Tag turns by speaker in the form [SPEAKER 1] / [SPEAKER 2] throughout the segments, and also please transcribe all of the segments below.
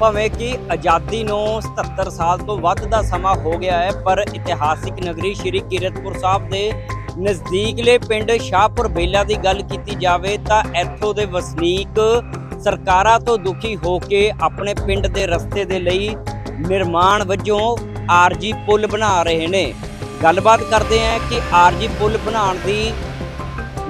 [SPEAKER 1] ਭਾਵੇਂ ਕਿ ਆਜ਼ਾਦੀ ਨੂੰ 77 ਸਾਲ ਤੋਂ ਵੱਧ ਦਾ ਸਮਾਂ ਹੋ ਗਿਆ ਹੈ, ਪਰ ਇਤਿਹਾਸਿਕ ਨਗਰੀ ਸ਼੍ਰੀ ਕੀਰਤਪੁਰ ਸਾਹਿਬ ਦੇ ਨਜ਼ਦੀਕਲੇ ਪਿੰਡ ਸ਼ਾਹਪੁਰ ਬੇਲਾ ਦੀ ਗੱਲ ਕੀਤੀ ਜਾਵੇ ਤਾਂ ਇੱਥੋਂ ਦੇ ਵਸਨੀਕ ਸਰਕਾਰਾਂ ਤੋਂ ਦੁਖੀ ਹੋ ਕੇ ਆਪਣੇ ਪਿੰਡ ਦੇ ਰਸਤੇ ਦੇ ਲਈ ਨਿਰਮਾਣ ਵਜੋਂ ਆਰਜੀ ਪੁਲ ਬਣਾ ਰਹੇ ਨੇ। ਗੱਲਬਾਤ ਕਰਦੇ ਹਾਂ ਕਿ ਆਰਜੀ ਪੁਲ ਬਣਾਉਣ ਦੀ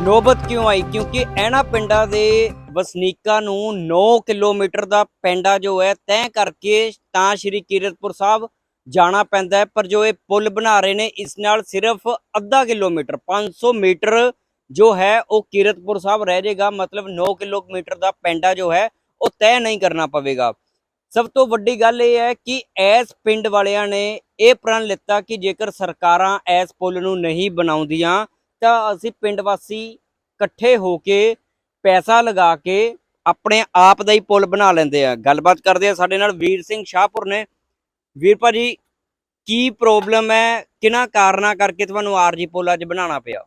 [SPEAKER 1] ਨੌਬਤ ਕਿਉਂ ਆਈ, ਕਿਉਂਕਿ ਇਹਨਾਂ ਪਿੰਡਾਂ ਦੇ ਵਸਨੀਕਾਂ ਨੂੰ 9 ਕਿਲੋਮੀਟਰ ਦਾ ਪੈਂਡਾ ਜੋ ਹੈ, ਤੈਅ ਕਰਕੇ ਤਾਂ ਸ਼੍ਰੀ ਕੀਰਤਪੁਰ ਸਾਹਿਬ ਜਾਣਾ ਪੈਂਦਾ ਹੈ। ਪਰ ਜੋ ਇਹ ਪੁਲ ਬਣਾ ਰਹੇ ਨੇ, ਇਸ ਨਾਲ ਸਿਰਫ ਅੱਧਾ ਕਿਲੋਮੀਟਰ 500 ਮੀਟਰ ਜੋ ਹੈ, ਉਹ ਕੀਰਤਪੁਰ ਸਾਹਿਬ ਰਹਿ ਜਾਏਗਾ। ਮਤਲਬ 9 ਕਿਲੋਮੀਟਰ ਦਾ ਪੈਂਡਾ ਜੋ ਹੈ, ਉਹ ਤੈਅ ਨਹੀਂ ਕਰਨਾ ਪਵੇਗਾ। ਸਭ ਤੋਂ ਵੱਡੀ ਗੱਲ ਇਹ ਹੈ ਕਿ ਐਸ ਪਿੰਡ ਵਾਲਿਆਂ ਨੇ ਇਹ ਪ੍ਰਣ ਲਿੱਤਾ ਕਿ ਜੇਕਰ ਸਰਕਾਰਾਂ ਐਸ ਪੁਲ ਨੂੰ ਨਹੀਂ ਬਣਾਉਂਦੀਆਂ, ਤਾਂ ਅਸੀਂ ਪਿੰਡ ਵਾਸੀ ਇਕੱਠੇ ਹੋ ਕੇ ਪੈਸਾ ਲਗਾ ਕੇ ਆਪਣੇ ਆਪ ਦਾ ਹੀ ਪੁਲ ਬਣਾ ਲੈਂਦੇ ਆ। ਗੱਲਬਾਤ ਕਰਦੇ ਆ ਸਾਡੇ ਨਾਲ ਵੀਰ ਸਿੰਘ ਸ਼ਾਹਪੁਰ ਨੇ। ਵੀਰ ਭਾਜੀ, ਕੀ ਪ੍ਰੋਬਲਮ ਹੈ? ਕਿਹਨਾਂ ਕਾਰਨਾਂ ਕਰਕੇ ਤੁਹਾਨੂੰ ਆਰਜੀ ਪੁਲ ਅੱਜ ਬਣਾਉਣਾ ਪਿਆ?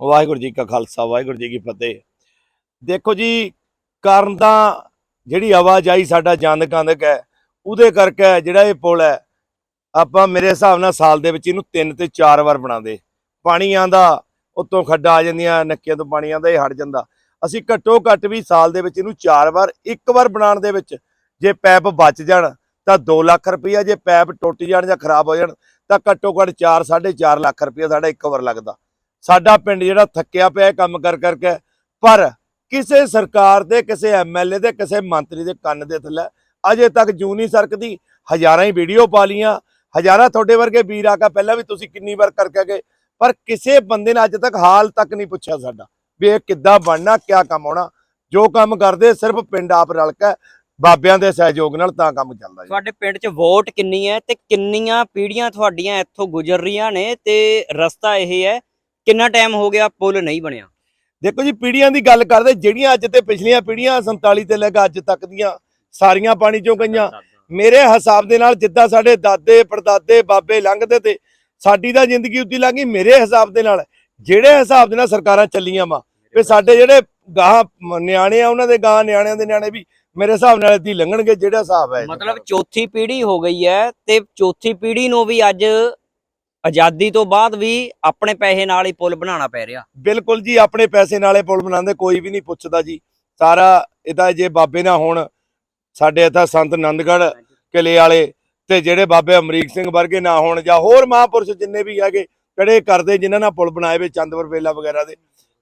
[SPEAKER 2] ਵਾਹਿਗੁਰੂ ਜੀ ਕਾ ਖਾਲਸਾ, ਵਾਹਿਗੁਰੂ ਜੀ ਕੀ ਫਤਿਹ। ਦੇਖੋ ਜੀ, ਕਾਰਨ ਤਾਂ ਜਿਹੜੀ ਆਵਾਜਾਈ ਸਾਡਾ ਜੰਦ ਕੰਦਕ ਹੈ, ਉਹਦੇ ਕਰਕੇ ਜਿਹੜਾ ਇਹ ਪੁਲ ਹੈ, ਆਪਾਂ ਮੇਰੇ ਹਿਸਾਬ ਨਾਲ ਸਾਲ ਦੇ ਵਿੱਚ ਇਹਨੂੰ ਤਿੰਨ ਤੇ ਚਾਰ ਵਾਰ ਬਣਾਉਂਦੇ। ਪਾਣੀ ਆਂਦਾ ਉੱਤੋਂ ਖੱਡਾਂ ਆ ਜਾਂਦੀਆਂ, ਨੱਕਿਆਂ ਤੋਂ ਪਾਣੀ ਆਂਦਾ ਇਹ ਹਟ ਜਾਂਦਾ। ਅਸੀਂ ਘੱਟੋ ਘੱਟ ਵੀ ਸਾਲ ਦੇ ਵਿੱਚ ਇਹਨੂੰ ਚਾਰ ਵਾਰ, ਇੱਕ ਵਾਰ ਬਣਾਉਣ ਦੇ ਵਿੱਚ ਜੇ ਪੈਪ ਬਚ ਜਾਣ ਤਾਂ 2 ਲੱਖ ਰੁਪਈਆ, ਜੇ ਪੈਪ ਟੁੱਟ ਜਾਣ ਜਾਂ ਖਰਾਬ ਹੋ ਜਾਣ ਤਾਂ ਘੱਟੋ ਘੱਟ 4 4.5 ਲੱਖ ਰੁਪਈਆ ਸਾਡਾ ਇੱਕ ਵਾਰ ਲੱਗਦਾ। ਸਾਡਾ ਪਿੰਡ ਜਿਹੜਾ ਥੱਕਿਆ ਪਿਆ ਕੰਮ ਕਰ ਕਰਕੇ ਪਰ ਕਿਸੇ ਸਰਕਾਰ ਦੇ, ਕਿਸੇ ਐਮਐਲਏ ਦੇ, ਕਿਸੇ ਮੰਤਰੀ ਦੇ ਕੰਨ ਦੇ ਥੱਲੇ ਅਜੇ ਤੱਕ ਜੂ ਨਹੀਂ ਸਰਕਦੀ। ਹਜ਼ਾਰਾਂ ਹੀ ਵੀਡੀਓ ਪਾ ਲੀਆਂ ਹਜ਼ਾਰਾਂ ਤੁਹਾਡੇ ਵਰਗੇ ਵੀਰ ਆਕਾ ਪਹਿਲਾਂ ਵੀ ਤੁਸੀਂ ਕਿੰਨੀ ਵਾਰ ਕਰਕੇ ਗਏ, ਪਰ ਕਿਸੇ ਬੰਦੇ ਨੇ ਅੱਜ ਤੱਕ ਹਾਲ ਤੱਕ ਨਹੀਂ ਪੁੱਛਿਆ ਸਾਡਾ। ਵੀ ਇਹ ਕਿੱਦਾਂ ਬਣਨਾ ਕਿਆ ਕੰਮ ਹੋਣਾ ਜੋ ਕੰਮ ਕਰਦੇ ਸਿਰਫ ਪਿੰਡ ਆਪ ਰਲ ਕੇ ਬਾਬਿਆਂ ਦੇ ਸਹਿਯੋਗ ਨਾਲ ਤਾਂ ਕੰਮ ਚੱਲਦਾ ਜੀ।
[SPEAKER 1] ਤੁਹਾਡੇ ਪਿੰਡ 'ਚ ਵੋਟ ਕਿੰਨੀ ਹੈ ਤੇ ਕਿੰਨੀਆਂ ਪੀੜ੍ਹੀਆਂ ਤੁਹਾਡੀਆਂ ਇੱਥੋਂ ਗੁਜ਼ਰ ਰਹੀਆਂ ਨੇ ਤੇ ਰਸਤਾ ਇਹ ਹੈ ਕਿੰਨਾ ਟਾਈਮ ਹੋ ਗਿਆ ਪੁਲ ਨਹੀਂ ਬਣਿਆ?
[SPEAKER 2] ਦੇਖੋ ਜੀ ਪੀੜ੍ਹੀਆਂ ਦੀ ਗੱਲ ਕਰਦੇ ਜਿਹੜੀਆਂ ਅੱਜ ਤੇ ਪਿਛਲੀਆਂ ਪੀੜ੍ਹੀਆਂ 47 ਤੇ ਲੈ ਕੇ ਅੱਜ ਤੱਕ ਦੀਆਂ ਸਾਰੀਆਂ ਪਾਣੀ ਚੋਂ ਗਈਆਂ ਮੇਰੇ ਹਿਸਾਬ ਦੇ ਨਾਲ ਜਿੱਦਾਂ ਸਾਡੇ ਦਾਦੇ ਪੜਦਾਦੇ ਬਾਬੇ ਲੰਘਦੇ ਤੇ ਸਾਡੀ ਤਾਂ ਜ਼ਿੰਦਗੀ ਉੱਦੀ ਲੰਘੀ ਮੇਰੇ ਹਿਸਾਬ ਦੇ ਨਾਲ ਜਿਹੜੇ ਹਿਸਾਬ ਦੇ ਨਾਲ ਸਰਕਾਰਾਂ ਚੱਲੀਆਂ ਵਾ ਵੀ ਸਾਡੇ ਜਿਹੜੇ ਗਾਹ ਨਿਆਣੇ ਆ ਉਹਨਾਂ ਦੇ ਗਾਹ ਨਿਆਣਿਆਂ ਦੇ ਨਿਆਣੇ ਵੀ ਮੇਰੇ ਹਿਸਾਬ ਨਾਲ ਇੱਦੀ ਲੰਘਣਗੇ ਜਿਹੜਾ ਹਿਸਾਬ ਹੈ
[SPEAKER 1] ਮਤਲਬ ਚੌਥੀ ਪੀੜ੍ਹੀ ਹੋ ਗਈ ਹੈ ਤੇ ਚੌਥੀ ਪੀੜ੍ਹੀ ਨੂੰ ਵੀ ਅੱਜ ਆਜ਼ਾਦੀ ਤੋਂ ਬਾਅਦ ਵੀ ਆਪਣੇ ਪੈਸੇ ਨਾਲ ਹੀ ਪੁਲ ਬਣਾਉਣਾ ਪੈ ਰਿਹਾ।
[SPEAKER 2] ਬਿਲਕੁਲ ਜੀ ਆਪਣੇ ਪੈਸੇ ਨਾਲੇ ਪੁਲ ਬਣਾਉਂਦੇ ਕੋਈ ਵੀ ਨਹੀਂ ਪੁੱਛਦਾ ਜੀ। ਸਾਰਾ ਇਹਦਾ ਜੇ ਬਾਬੇ ਨਾ ਹੋਣ ਸਾਡੇ ਇੱਥੇ ਸੰਤ ਆਨੰਦਗੜ੍ਹ ਕਿਲੇ ਵਾਲੇ ਤੇ ਜਿਹੜੇ ਬਾਬੇ ਅਮਰੀਕ ਸਿੰਘ ਵਰਗੇ ਨਾ ਹੋਣ ਜਾਂ ਹੋਰ ਮਹਾਂਪੁਰਸ਼ ਜਿੰਨੇ ਵੀ ਹੈਗੇ ਕਿਹੜੇ ਕਰਦੇ ਜਿਨ੍ਹਾਂ ਨਾਲ ਪੁਲ ਬਣਾਏ ਵੇ ਚੰਦਵਰ ਵੇਲਾ ਵਗੈਰਾ ਦੇ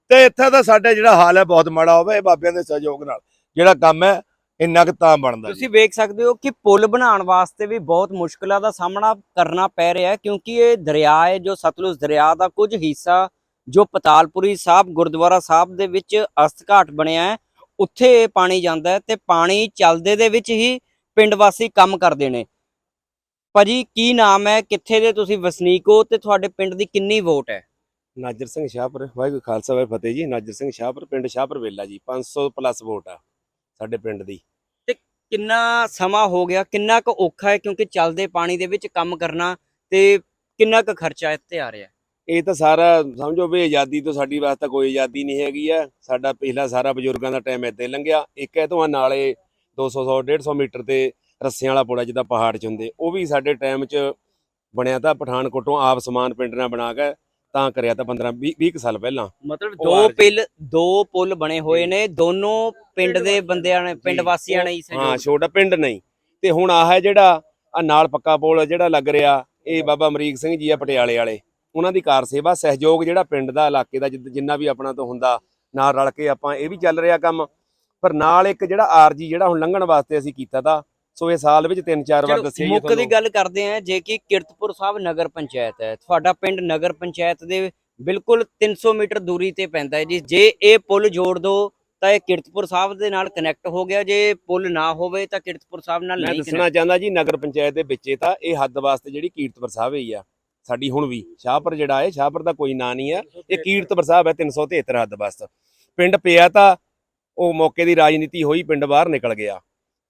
[SPEAKER 2] ਤੇ ਇੱਥੇ ਦਾ ਸਾਡਾ ਜਿਹੜਾ ਹਾਲ ਹੈ ਬਹੁਤ ਮਾੜਾ ਹੋਵੇ ਇਹ ਬਾਬਿਆਂ ਦੇ ਸਹਿਯੋਗ ਨਾਲ। ਜਿਹੜਾ ਕੰਮ ਹੈ ਇੰਨਾ ਕੁ ਤਾਂ ਬਣਦਾ
[SPEAKER 1] ਤੁਸੀਂ ਵੇਖ ਸਕਦੇ ਹੋ ਕਿ ਪੁਲ ਬਣਾਉਣ ਵਾਸਤੇ ਵੀ ਬਹੁਤ ਮੁਸ਼ਕਲਾਂ ਦਾ ਸਾਹਮਣਾ ਕਰਨਾ ਪੈ ਰਿਹਾ ਹੈ ਕਿਉਂਕਿ ਇਹ ਦਰਿਆ ਹੈ ਜੋ ਸਤਲੁਜ ਦਰਿਆ ਦਾ ਕੁਝ ਹਿੱਸਾ ਜੋ ਪਤਾਲਪੁਰੀ ਸਾਹਿਬ ਗੁਰਦੁਆਰਾ ਸਾਹਿਬ ਦੇ ਵਿੱਚ ਅਸਤਘਾਟ ਬਣਿਆ ਹੈ ਉੱਥੇ ਇਹ ਪਾਣੀ ਜਾਂਦਾ ਹੈ ਤੇ ਪਾਣੀ ਚੱਲਦੇ ਦੇ ਵਿੱਚ ਹੀ ਪਿੰਡ ਵਾਸੀ ਕੰਮ ਕਰਦੇ ਨੇ। ਭਾਜੀ ਕੀ ਨਾਮ ਹੈ ਕਿੱਥੇ ਦੇ ਤੁਸੀਂ ਵਸਨੀਕ ਹੋ ਤੇ ਤੁਹਾਡੇ ਪਿੰਡ ਦੀ ਕਿੰਨੀ ਵੋਟ ਹੈ?
[SPEAKER 3] ਨਾਜਰ ਸਿੰਘ ਸ਼ਾਹਪੁਰ ਵਾਹਿਗੁਰੂ ਖਾਲਸਾ ਵਾਹਿਗੁਰੂ ਫਤਿਹ ਜੀ। ਨਾਜਰ ਸਿੰਘ ਸ਼ਾਹਪੁਰ ਪਿੰਡ ਸ਼ਾਹਪੁਰ ਵੇਲਾ ਜੀ 500 ਪਲੱਸ ਵੋਟ ਆ ਸਾਡੇ ਪਿੰਡ ਦੀ।
[SPEAKER 1] ਕਿੰਨਾ ਸਮਾਂ ਹੋ ਗਿਆ ਕਿੰਨਾ ਕੁ ਔਖਾ ਹੈ ਕਿਉਂਕਿ ਚੱਲਦੇ ਪਾਣੀ ਦੇ ਵਿੱਚ ਕੰਮ ਕਰਨਾ ਤੇ ਕਿੰਨਾ ਕੁ ਖਰਚਾ ਇੱਥੇ ਆ ਰਿਹਾ?
[SPEAKER 3] ਇਹ ਤਾਂ ਸਾਰਾ ਸਮਝੋ ਵੀ ਆਜ਼ਾਦੀ ਤੋਂ ਸਾਡੀ ਵਾਸਤੇ ਕੋਈ ਆਜ਼ਾਦੀ ਨਹੀਂ ਹੈਗੀ ਆ। ਸਾਡਾ ਪਿਛਲਾ ਸਾਰਾ ਬਜ਼ੁਰਗਾਂ ਦਾ ਟਾਈਮ ਹੀ ਲੰਘਿਆ। ਇੱਕ ਹੈ ਤੋਂ ਨਾਲੇ 200 100 150 ਮੀਟਰ ਤੇ ਰੱਸਿਆਂ ਵਾਲਾ ਪੁੜਾ ਜਿੱਦਾਂ ਪਹਾੜ 'ਚ ਹੁੰਦੇ ਉਹ ਵੀ ਸਾਡੇ ਟਾਈਮ 'ਚ ਬਣਿਆ ਤਾਂ ਪਠਾਨਕੋਟੋਂ ਆਪ ਸਮਾਨ ਪਿੰਡ ਨਾਲ ਬਣਾ ਕੇ ਤਾਂ ਕਰਿਆ ਤਾਂ 15 20 20 ਕੁ ਸਾਲ ਪਹਿਲਾਂ।
[SPEAKER 1] ਮਤਲਬ ਦੋ। ਪਿਲ ਦੋ ਪੁਲ ਬਣੇ ਹੋਏ ਨੇ ਦੋਨੋਂ ਪਿੰਡ ਦੇ ਬੰਦਿਆਂ ਨੇ ਪਿੰਡ ਵਾਸੀਆਂ ਨੇ ਹੀ
[SPEAKER 3] ਹਾਂ ਛੋਟਾ ਪਿੰਡ ਨਹੀਂ। ਤੇ ਹੁਣ ਆਹ ਹੈ ਜਿਹੜਾ ਆ ਨਾਲ ਪੱਕਾ ਪੁਲ ਜਿਹੜਾ ਲੱਗ ਰਿਹਾ ਇਹ ਬਾਬਾ ਅਮਰੀਕ ਸਿੰਘ ਜੀ ਆ ਪਟਿਆਲੇ ਵਾਲੇ। ਉਹਨਾਂ ਦੀ ਕਾਰ ਸੇਵਾ ਸਹਿਯੋਗ ਜਿਹੜਾ ਪਿੰਡ ਦਾ ਇਲਾਕੇ ਦਾ ਜਿੱਦ- ਜਿੰਨਾ ਵੀ ਆਪਣਾ ਤੋਂ ਹੁੰਦਾ ਨਾਲ ਰਲ ਕੇ ਆਪਾਂ ਇਹ ਵੀ ਚੱਲ ਰਿਹਾ ਕੰਮ। ਪਰ ਨਾਲ ਇੱਕ ਜਿਹੜਾ ਆਰਜੀ ਜਿਹੜਾ ਹੁਣ ਲੰਘਣ ਵਾਸਤੇ ਅਸੀਂ ਕੀਤਾ ਤਾਂ ਸੋ ਇਹ ਸਾਲ ਵਿੱਚ ਤਿੰਨ ਚਾਰ ਵਾਰ ਦੱਸਿਆ
[SPEAKER 1] ਮੁੱਖ ਦੀ ਗੱਲ ਕਰਦੇ ਆ ਜੇ ਕਿ ਕਿਰਤਪੁਰ ਸਾਹਿਬ ਨਗਰ ਪੰਚਾਇਤ ਹੈ। ਤੁਹਾਡਾ ਪਿੰਡ ਨਗਰ ਪੰਚਾਇਤ ਦੇ ਬਿਲਕੁਲ 300 ਮੀਟਰ ਦੂਰੀ ਤੇ ਪੈਂਦਾ ਹੈ ਜੀ। ਜੇ ਇਹ ਪੁਲ ਜੋੜ ਦੋ ਤਾਂ ਇਹ ਕਿਰਤਪੁਰ ਸਾਹਿਬ ਦੇ ਨਾਲ ਕਨੈਕਟ ਹੋ ਗਿਆ। ਜੇ ਪੁਲ ਨਾ ਹੋਵੇ ਤਾਂ ਕਿਰਤਪੁਰ ਸਾਹਿਬ ਨਾਲ ਨਹੀਂ
[SPEAKER 3] ਦੱਸਣਾ ਚਾਹੁੰਦਾ ਜੀ ਨਗਰ ਪੰਚਾਇਤ ਦੇ ਵਿੱਚੇ ਤਾਂ ਇਹ ਹੱਦ ਵਾਸਤੇ ਜਿਹੜੀ ਕੀਰਤਪੁਰ ਸਾਹਿਬ ਹੀ ਆ। ਸਾਡੀ ਹੁਣ ਵੀ ਸ਼ਾਹਪੁਰ ਜਿਹੜਾ ਹੈ ਸ਼ਾਹਪੁਰ ਦਾ ਕੋਈ ਨਾਂ ਨਹੀਂ ਆ। ਇਹ ਕੀਰਤਪੁਰ ਸਾਹਿਬ ਹੈ 373 ਹੱਦ ਵਾਸਤੇ। ਪਿੰਡ ਪਿਆ ਤਾਂ ਉਹ ਮੌਕੇ ਦੀ ਰਾਜਨੀਤੀ ਹੋਈ ਪਿੰਡ ਬਾਹਰ ਨਿਕਲ ਗਿਆ।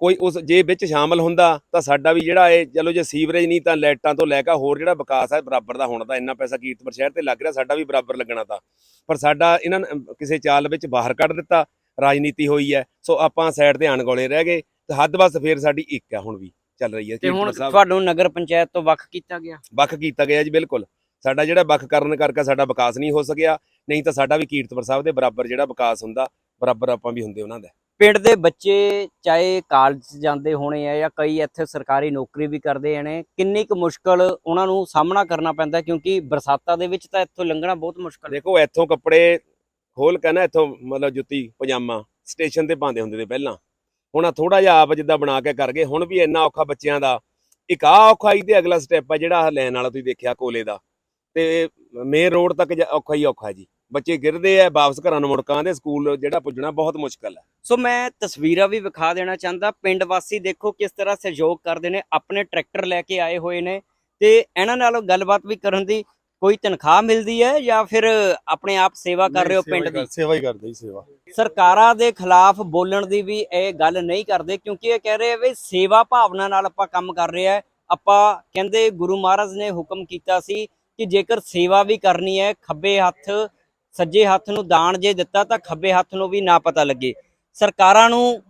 [SPEAKER 3] ਕੋਈ ਉਸ ਜੇ ਵਿੱਚ ਸ਼ਾਮਲ ਹੁੰਦਾ ਤਾਂ ਸਾਡਾ ਵੀ ਜਿਹੜਾ ਇਹ ਚਲੋ ਜੇ ਸੀਵਰੇਜ ਨਹੀਂ ਤਾਂ ਲਾਈਟਾਂ ਤੋਂ ਲੈ ਕੇ ਹੋਰ ਜਿਹੜਾ ਵਿਕਾਸ ਹੈ ਬਰਾਬਰ ਦਾ ਹੋਣਾ ਤਾਂ ਇੰਨਾ ਪੈਸਾ ਕੀਰਤਪੁਰ ਸ਼ਹਿਰ ਤੇ ਲੱਗ ਰਿਹਾ ਸਾਡਾ ਵੀ ਬਰਾਬਰ ਲੱਗਣਾ ਤਾਂ। ਪਰ ਸਾਡਾ ਇਹਨਾਂ ਕਿਸੇ ਚਾਲ ਵਿੱਚ ਬਾਹਰ ਕੱਢ ਦਿੱਤਾ ਰਾਜਨੀਤੀ ਹੋਈ ਹੈ ਸੋ ਆਪਾਂ ਸਾਈਡ ਤੇ ਅਣਗੌਲੇ ਰਹਿ ਗਏ ਤੇ ਹੱਦ ਬਸ ਫੇਰ ਸਾਡੀ ਇੱਕ ਆ ਹੁਣ ਵੀ ਚੱਲ ਰਹੀ ਹੈ
[SPEAKER 1] ਤੇ ਹੁਣ ਤੁਹਾਨੂੰ ਨਗਰ ਪੰਚਾਇਤ ਤੋਂ ਵੱਖ ਕੀਤਾ ਗਿਆ?
[SPEAKER 3] ਵੱਖ ਕੀਤਾ ਗਿਆ ਜੀ ਬਿਲਕੁਲ। ਸਾਡਾ ਜਿਹੜਾ ਵੱਖ ਕਰਨ ਕਰਕੇ ਸਾਡਾ ਵਿਕਾਸ ਨਹੀਂ ਹੋ ਸਕਿਆ ਨਹੀਂ ਤਾਂ ਸਾਡਾ ਵੀ ਕੀਰਤਪੁਰ ਸਾਹਿਬ ਦੇ ਬਰਾਬਰ ਜਿਹੜਾ ਵਿਕਾਸ ਹੁੰਦਾ ਬਰਾਬਰ ਆਪਾਂ ਵੀ ਹੁੰਦੇ ਉਹਨਾਂ ਦਾ।
[SPEAKER 1] ਪਿੰਡ ਦੇ ਬੱਚੇ ਚਾਹੇ ਕਾਲਜ ਜਾਂਦੇ ਹੋਣੇ ਆ ਜਾਂ ਕਈ ਇੱਥੇ ਸਰਕਾਰੀ ਨੌਕਰੀ ਵੀ ਕਰਦੇ ਨੇ, ਕਿੰਨੀ ਕੁ ਮੁਸ਼ਕਲ ਉਹਨਾਂ ਨੂੰ ਸਾਹਮਣਾ ਕਰਨਾ ਪੈਂਦਾ ਕਿਉਂਕਿ ਬਰਸਾਤਾਂ ਦੇ ਵਿੱਚ ਤਾਂ ਇੱਥੋਂ ਲੰਘਣਾ ਬਹੁਤ ਮੁਸ਼ਕਲ
[SPEAKER 3] ਦੇਖੋ, ਇੱਥੋਂ ਕੱਪੜੇ ਖੋਲ ਕੇ ਨਾ ਇੱਥੋਂ ਮਤਲਬ ਜੁੱਤੀ, ਪਜਾਮਾ ਸਟੇਸ਼ਨ ਤੇ ਪਾਉਂਦੇ ਹੁੰਦੇ ਤੇ ਪਹਿਲਾਂ। ਹੁਣ ਆ ਥੋੜਾ ਜਿਹਾ ਆਪ ਜਿੱਦਾਂ ਬਣਾ ਕੇ ਕਰ ਗਏ, ਹੁਣ ਵੀ ਇੰਨਾ ਔਖਾ ਬੱਚਿਆਂ ਦਾ। ਇੱਕ ਆ ਔਖਾ ਹੀ ਤੇ ਅਗਲਾ ਸਟੈਪ ਆ ਜਿਹੜਾ ਲੈਣ ਵਾਲਾ ਤੁਸੀਂ ਦੇਖਿਆ ਕੋਲੇ ਦਾ। ਤੇ ਮੇਨ ਰੋਡ ਤੱਕ ਔਖਾ ਹੀ ਔਖਾ ਜੀ। ਬੱਚੇ ਗਿਰਦੇ ਆ ਵਾਪਸ ਘਰਾਂ ਨੂੰ ਮੁੜਕਾਂ ਦੇ ਸਕੂਲ ਜਿਹੜਾ ਪੁੱਜਣਾ ਬਹੁਤ ਮੁਸ਼ਕਲ ਹੈ।
[SPEAKER 1] ਸੋ ਮੈਂ ਤਸਵੀਰਾਂ ਵੀ ਵਿਖਾ ਦੇਣਾ ਚਾਹੁੰਦਾ ਪਿੰਡ ਵਾਸੀ ਦੇਖੋ ਕਿਸ ਤਰ੍ਹਾਂ ਸਹਿਯੋਗ ਕਰਦੇ ਨੇ ਆਪਣੇ ਟਰੈਕਟਰ ਲੈ ਕੇ ਆਏ ਹੋਏ ਨੇ ਤੇ ਇਹਨਾਂ ਨਾਲ ਗੱਲਬਾਤ ਵੀ ਕਰਨ ਦੀ ਕੋਈ ਤਨਖਾਹ ਮਿਲਦੀ ਹੈ ਜਾਂ ਫਿਰ ਆਪਣੇ ਆਪ ਸੇਵਾ ਕਰ ਰਹੇ ਹੋ ਪਿੰਡ ਦੀ?
[SPEAKER 4] ਸੇਵਾ ਹੀ ਕਰਦੇ ਜੀ ਸੇਵਾ।
[SPEAKER 1] ਸਰਕਾਰਾਂ ਦੇ ਖਿਲਾਫ ਬੋਲਣ ਦੀ ਵੀ ਇਹ ਗੱਲ ਨਹੀਂ ਕਰਦੇ ਕਿਉਂਕਿ ਇਹ ਕਹਿ ਰਹੇ ਆ ਵੀ ਸੇਵਾ ਭਾਵਨਾ ਨਾਲ ਆਪਾਂ ਕੰਮ ਕਰ ਰਹੇ ਆ। ਆਪਾਂ ਕਹਿੰਦੇ ਗੁਰੂ ਮਹਾਰਾਜ ਨੇ ਹੁਕਮ ਕੀਤਾ ਸੀ ਕਿ ਜੇਕਰ ਸੇਵਾ ਵੀ ਕਰਨੀ ਹੈ ਖੱਬੇ ਹੱਥ ਸੱਜੇ ਹੱਥ ਨੂੰ ਦਾਨ ਜੇ ਦਿੱਤਾ ਤਾਂ ਖੱਬੇ ਹੱਥ ਨੂੰ ਵੀ ਨਾ ਪਤਾ ਲੱਗੇ। ਸਰਕਾਰਾਂ ਨੂੰ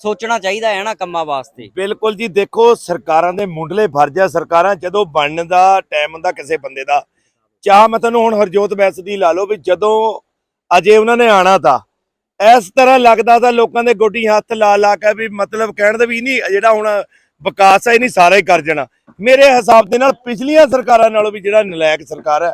[SPEAKER 1] ਸੋਚਣਾ ਚਾਹੀਦਾ ਹੈ ਨਾ ਕੰਮਾਂ ਵਾਸਤੇ।
[SPEAKER 2] ਬਿਲਕੁਲ ਜੀ, ਦੇਖੋ, ਸਰਕਾਰਾਂ ਦੇ ਮੁੱਢਲੇ ਫਰਜ਼ ਆ। ਸਰਕਾਰਾਂ ਜਦੋਂ ਬਣਨ ਦਾ ਟਾਈਮ ਹੁੰਦਾ ਕਿਸੇ ਬੰਦੇ ਦਾ। ਚਾਹ ਮੈਂ ਤੁਹਾਨੂੰ ਹੁਣ ਹਰਜੋਤ ਬੈਸ ਦੀ ਲਾ ਲਓ ਵੀ ਜਦੋਂ ਅਜੇ ਉਹਨਾਂ ਨੇ ਆਣਾ ਤਾਂ। ਇਸ ਤਰ੍ਹਾਂ ਲੱਗਦਾ ਤਾਂ ਲੋਕਾਂ ਦੇ ਗੋਡੀ ਹੱਥ ਲਾ ਲਾ ਕੇ ਵੀ ਮਤਲਬ ਕਹਿਣ ਦਾ ਵੀ ਨਹੀਂ, ਜਿਹੜਾ ਹੁਣ ਵਿਕਾਸ ਹੈ ਇਹ ਨਹੀਂ ਸਾਰਾ ਹੀ ਕਰ ਜਾਣਾ। ਮੇਰੇ ਹਿਸਾਬ ਦੇ ਨਾਲ ਪਿਛਲੀਆਂ ਸਰਕਾਰਾਂ ਨਾਲੋਂ ਵੀ ਜਿਹੜਾ ਨਲਾਇਕ ਸਰਕਾਰ ਹੈ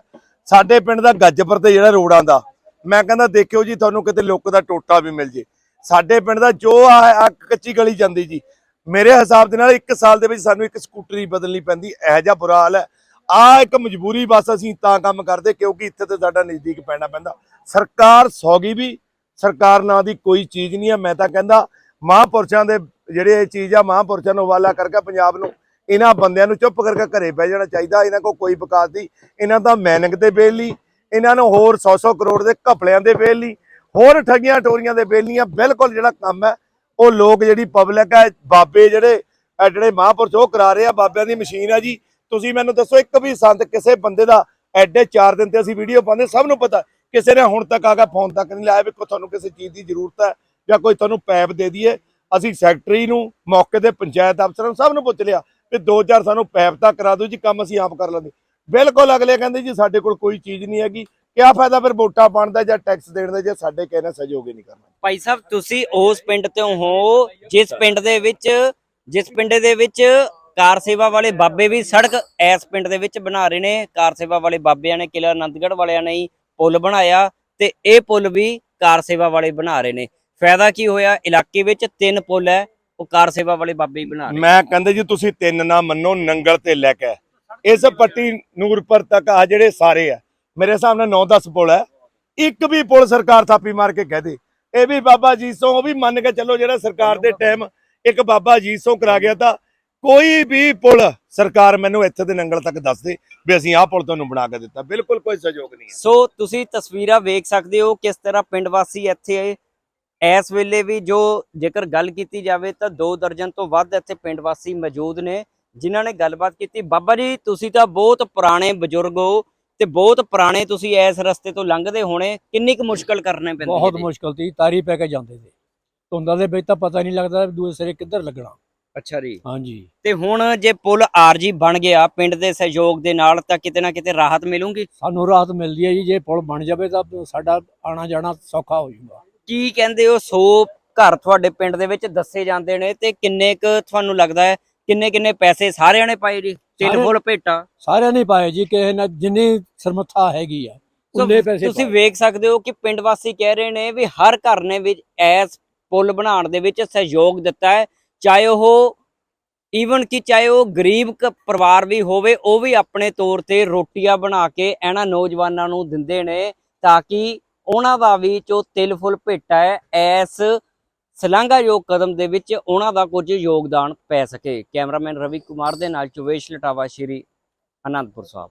[SPEAKER 2] ਸਾਡੇ ਪਿੰਡ ਦਾ ਗੱਜਪੁਰ ਤੇ ਜਿਹੜਾ ਰੋਡਾਂ ਦਾ ਮੈਂ ਕਹਿੰਦਾ ਦੇਖਿਓ ਜੀ ਤੁਹਾਨੂੰ ਕਿਤੇ ਲੁੱਕ ਦਾ ਟੋਟਾ ਵੀ ਮਿਲ ਜੇ। ਸਾਡੇ ਪਿੰਡ ਦਾ ਜੋ ਆ ਕੱਚੀ ਗਲੀ ਜਾਂਦੀ ਜੀ, ਮੇਰੇ ਹਿਸਾਬ ਦੇ ਨਾਲ ਇੱਕ ਸਾਲ ਦੇ ਵਿੱਚ ਸਾਨੂੰ ਇੱਕ ਸਕੂਟਰੀ ਬਦਲਣੀ ਪੈਂਦੀ, ਇਹੋ ਜਿਹਾ ਬੁਰਾ ਹਾਲ ਹੈ। ਆ ਇੱਕ ਮਜਬੂਰੀ ਬਸ ਅਸੀਂ ਤਾਂ ਕੰਮ ਕਰਦੇ, ਕਿਉਂਕਿ ਇੱਥੇ ਤੇ ਸਾਡਾ ਨਜ਼ਦੀਕ ਪੈਣਾ ਪੈਂਦਾ। ਸਰਕਾਰ ਸੌਗੀ ਵੀ, ਸਰਕਾਰ ਨਾਂ ਦੀ ਕੋਈ ਚੀਜ਼ ਨਹੀਂ ਹੈ। ਮੈਂ ਤਾਂ ਕਹਿੰਦਾ, ਮਹਾਂਪੁਰਸ਼ਾਂ ਦੇ ਜਿਹੜੇ ਇਹ ਚੀਜ਼ ਆ, ਮਹਾਂਪੁਰਸ਼ਾਂ ਨੂੰ ਹਵਾਲਾ ਕਰਕੇ ਪੰਜਾਬ ਨੂੰ ਇਹਨਾਂ ਬੰਦਿਆਂ ਨੂੰ ਚੁੱਪ ਕਰਕੇ ਘਰੇ ਬਹਿ ਜਾਣਾ ਚਾਹੀਦਾ, ਇਹਨਾਂ ਕੋਲ ਕੋਈ ਵਿਕਾਸ ਦੀ ਇਹਨਾਂ ਦਾ ਮੈਨਿੰਗ ਦੇ ਬੇਲ ਲਈ ਇਹਨਾਂ ਨੂੰ ਹੋਰ 100-100 ਕਰੋੜ ਦੇ ਘਪਲਿਆਂ ਦੇ ਬੇਲ ਲਈ ਹੋਰ ਠੱਗੀਆਂ ਟੋਰੀਆਂ ਦੇ ਬਿੱਲ ਨਹੀਂ ਆ। ਬਿਲਕੁਲ ਜਿਹੜਾ ਕੰਮ ਹੈ, ਉਹ ਲੋਕ ਜਿਹੜੀ ਪਬਲਿਕ ਹੈ, ਬਾਬੇ ਜਿਹੜੇ ਇਹ ਜਿਹੜੇ ਮਹਾਂਪੁਰਸ਼, ਉਹ ਕਰਾ ਰਹੇ ਆ, ਬਾਬਿਆਂ ਦੀ ਮਸ਼ੀਨ ਹੈ ਜੀ। ਤੁਸੀਂ ਮੈਨੂੰ ਦੱਸੋ, ਇੱਕ ਵੀ ਸੰਤ ਕਿਸੇ ਬੰਦੇ ਦਾ ਐਡੇ 4 ਦਿਨ ਤੇ ਅਸੀਂ ਵੀਡੀਓ ਪਾਉਂਦੇ, ਸਭ ਨੂੰ ਪਤਾ, ਕਿਸੇ ਨੇ ਹੁਣ ਤੱਕ ਆ ਕੇ ਫੋਨ ਤੱਕ ਨਹੀਂ ਲਾਇਆ ਵੀ ਕੋਈ ਤੁਹਾਨੂੰ ਕਿਸੇ ਚੀਜ਼ ਦੀ ਜ਼ਰੂਰਤ ਹੈ ਜਾਂ ਕੋਈ ਤੁਹਾਨੂੰ ਪੈਪ ਦੇ ਦਈਏ। ਅਸੀਂ ਸੈਕਟਰੀ ਨੂੰ ਮੌਕੇ ਦੇ ਪੰਚਾਇਤ ਅਫਸਰਾਂ ਨੂੰ ਸਭ ਨੂੰ ਪੁੱਛ ਲਿਆ ਵੀ ਦੋ ਸਾਨੂੰ ਪੈਪ ਤਾਂ ਕਰਾ ਦਿਓ ਜੀ, ਕੰਮ ਅਸੀਂ ਆਪ ਕਰ ਲੈਂਦੇ ਬਿਲਕੁਲ ਅਗਲੇ ਕਹਿੰਦੇ ਜੀ, ਸਾਡੇ ਕੋਲ ਕੋਈ ਚੀਜ਼ ਨਹੀਂ ਹੈਗੀ। ਕਿਆ ਫਾਇਦਾ ਫਿਰ ਵੋਟਾਂ ਪਾਉਣ ਦਾ ਜਾਂ ਟੈਕਸ ਦੇਣ ਦਾ ਜੇ ਸਾਡੇ ਕਿਸੇ ਸਹਿਯੋਗ ਹੀ ਨਹੀਂ ਕਰਨਾ?
[SPEAKER 1] ਭਾਈ ਸਾਹਿਬ, ਤੁਸੀਂ ਉਸ ਪਿੰਡ ਤੋਂ ਹੋ, ਜਿਸ ਪਿੰਡ ਦੇ ਵਿੱਚ, ਜਿਸ ਪਿੰਡ ਦੇ ਵਿੱਚ ਕਾਰ ਸੇਵਾ ਵਾਲੇ ਬਾਬੇ ਵੀ ਸੜਕ ਇਸ ਪਿੰਡ ਦੇ ਵਿੱਚ ਬਣਾ ਰਹੇ ਨੇ। ਕਾਰ ਸੇਵਾ ਵਾਲੇ ਬਾਬਿਆਂ ਨੇ ਕਿਲਾ ਅਨੰਦਗੜ੍ਹ ਵਾਲਿਆਂ ਨੇ ਹੀ ਪੁਲ ਬਣਾਇਆ ਤੇ ਇਹ ਪੁਲ ਵੀ ਕਾਰ ਸੇਵਾ ਵਾਲੇ ਬਣਾ ਰਹੇ ਨੇ। ਫਾਇਦਾ ਕੀ ਹੋਇਆ? ਇਲਾਕੇ ਵਿੱਚ ਤਿੰਨ ਪੁਲ ਹੈ ਉਹ ਕਾਰ ਸੇਵਾ ਵਾਲੇ ਬਾਬੇ ਹੀ ਬਣਾ ਰਹੇ
[SPEAKER 2] ਮੈਂ ਕਹਿੰਦੇ ਜੀ ਤੁਸੀਂ ਤਿੰਨ ਨਾ ਮੰਨੋ ਨੰਗਲ ਤੇ ਲੈ ਕੇ ਇਸ ਪੱਟੀ ਨੂਰਪੁਰ ਤੱਕ ਆ ਜਿਹੜੇ ਸਾਰੇ ਆ ਮੇਰੇ ਹਿਸਾਬ ਨਾਲ 9-10 ਪੁਲ ਹੈ। ਇੱਕ ਵੀ ਪੁਲ ਸਰਕਾਰ ਥਾਪੀ ਮਾਰ ਕੇ ਕਹਿ ਦੇ। ਇਹ ਵੀ ਬਾਬਾ ਜੀ ਸੋਂ ਉਹ ਵੀ ਮੰਨ ਕੇ ਚੱਲੋ ਜਿਹੜਾ ਸਰਕਾਰ ਦੇ ਟਾਈਮ ਇੱਕ ਬਾਬਾ ਜੀ ਸੋਂ ਕਰਾ ਗਿਆ ਤਾਂ ਕੋਈ ਵੀ ਪੁਲ ਸਰਕਾਰ ਮੈਨੂੰ ਇੱਥੇ ਦੇ ਨੰਗਲ ਤੱਕ ਦੱਸ ਦੇ ਵੀ ਅਸੀਂ ਆਹ ਪੁਲ ਤੁਹਾਨੂੰ ਬਣਾ ਕੇ ਦਿੱਤਾ। ਬਿਲਕੁਲ ਕੋਈ ਸਹਿਯੋਗ ਨਹੀਂ ਹੈ।
[SPEAKER 1] ਸੋ ਤੁਸੀਂ ਤਸਵੀਰਾਂ ਵੇਖ ਸਕਦੇ ਹੋ ਕਿਸ ਤਰ੍ਹਾਂ ਪਿੰਡ ਵਾਸੀ ਇੱਥੇ ਇਸ ਵੇਲੇ ਵੀ ਜੋ ਜੇਕਰ ਗੱਲ ਕੀਤੀ ਜਾਵੇ ਤਾਂ 2 ਦਰਜਨ ਤੋਂ ਵੱਧ ਇੱਥੇ ਪਿੰਡ ਵਾਸੀ ਮੌਜੂਦ ਨੇ ਜਿਨ੍ਹਾਂ ਨੇ ਗੱਲਬਾਤ ਕੀਤੀ। ਬਾਬਾ ਜੀ ਤੁਸੀਂ ਤਾਂ ਬਹੁਤ ਪੁਰਾਣੇ ਬਜ਼ੁਰਗ ਹੋ ਤੇ ਬਹੁਤ ਪੁਰਾਣੇ ਤੁਸੀਂ ਇਸ ਰਸਤੇ ਤੋਂ ਲੰਘਦੇ ਹੋਣੇ। ਕਿੰਨੀ ਕੁ ਮੁਸ਼ਕਲ ਕਰਨੇ ਪੈਂਦੀ
[SPEAKER 5] ਬਹੁਤ
[SPEAKER 1] ਜੀ?
[SPEAKER 5] ਮੁਸ਼ਕਲ ਸੀ ਤਾਰੀ ਪੈ ਕੇ ਜਾਂਦੇ ਸੀ। ਧੁੰਦਾਂ ਦੇ ਵਿੱਚ ਤਾਂ ਪਤਾ ਨਹੀਂ ਲੱਗਦਾ ਦੂਏ ਸਿਰੇ ਕਿੱਧਰ ਲੱਗਣਾ।
[SPEAKER 1] ਅੱਛਾ ਜੀ।
[SPEAKER 5] ਹਾਂਜੀ।
[SPEAKER 1] ਤੇ ਹੁਣ ਜੇ ਪੁਲ ਆਰਜੀ ਬਣ ਗਿਆ ਪਿੰਡ ਦੇ ਸਹਿਯੋਗ ਦੇ ਨਾਲ ਤਾਂ ਕਿਤੇ ਨਾ ਕਿਤੇ ਰਾਹਤ ਮਿਲੂਗੀ?
[SPEAKER 5] ਸਾਨੂੰ ਰਾਹਤ ਮਿਲਦੀ ਹੈ ਜੀ ਜੇ ਪੁਲ ਬਣ ਜਾਵੇ ਤਾਂ ਸਾਡਾ ਆਣਾ ਜਾਣਾ ਸੌਖਾ ਹੋ ਜਾਊਗਾ।
[SPEAKER 1] ਕੀ ਕਹਿੰਦੇ ਹੋ? 100 ਘਰ ਤੁਹਾਡੇ ਪਿੰਡ ਦੇ ਵਿੱਚ ਦੱਸੇ ਜਾਂਦੇ ਨੇ ਤੇ ਕਿੰਨੇ ਕੁ ਤੁਹਾਨੂੰ ਲੱਗਦਾ ਹੈ? ਕਿੰਨੇ ਕਿੰਨੇ ਪੈਸੇ ਸਾਰਿਆਂ ਨੇ ਪਾਏ ਜੀ? ਤਿੰਨ ਫੁੱਲ ਭੇਟਾ।
[SPEAKER 5] ਸਾਰਿਆਂ ਨੇ ਪਾਏ ਜੀ ਕਿਸੇ ਨਾਲ ਜਿੰਨੀ ਸਰਮਥਾ ਹੈਗੀ ਆ ਉਨੇ ਪੈਸੇ
[SPEAKER 1] ਤੁਸੀਂ। ਵੇਖ ਸਕਦੇ ਹੋ ਕਿ ਪਿੰਡ ਵਾਸੀ ਕਹਿ ਰਹੇ ਨੇ ਵੀ ਹਰ ਘਰ ਨੇ ਵਿੱਚ ਐਸ ਪੁਲ ਬਣਾਉਣ ਦੇ ਵਿੱਚ ਸਹਿਯੋਗ ਦਿੱਤਾ ਹੈ। ਚਾਹੇ ਉਹ ਈਵਨ ਕਿ ਚਾਹੇ ਉਹ ਗਰੀਬ ਪਰਿਵਾਰ ਵੀ ਹੋਵੇ ਉਹ ਵੀ ਆਪਣੇ ਤੌਰ ਤੇ ਰੋਟੀਆਂ ਬਣਾ ਕੇ ਇਹਨਾਂ ਨੌਜਵਾਨਾਂ ਨੂੰ ਦਿੰਦੇ ਨੇ ਤਾਂ ਕਿ ਉਹਨਾਂ ਦਾ ਵੀ ਜੋ ਤਿਲ ਫੁੱਲ ਭੇਟਾ ਹੈ ਐਸ ਸ਼ਲਾਘਾਯੋਗ ਕਦਮ ਦੇ ਵਿੱਚ ਉਹਨਾਂ ਦਾ ਕੁਝ ਯੋਗਦਾਨ ਪੈ ਸਕੇ। ਕੈਮਰਾਮੈਨ ਰਵੀ ਕੁਮਾਰ ਦੇ ਨਾਲ ਚੁਵੇਸ਼ ਲਟਾਵਾ, ਸ਼੍ਰੀ ਅਨੰਦਪੁਰ ਸਾਹਿਬ।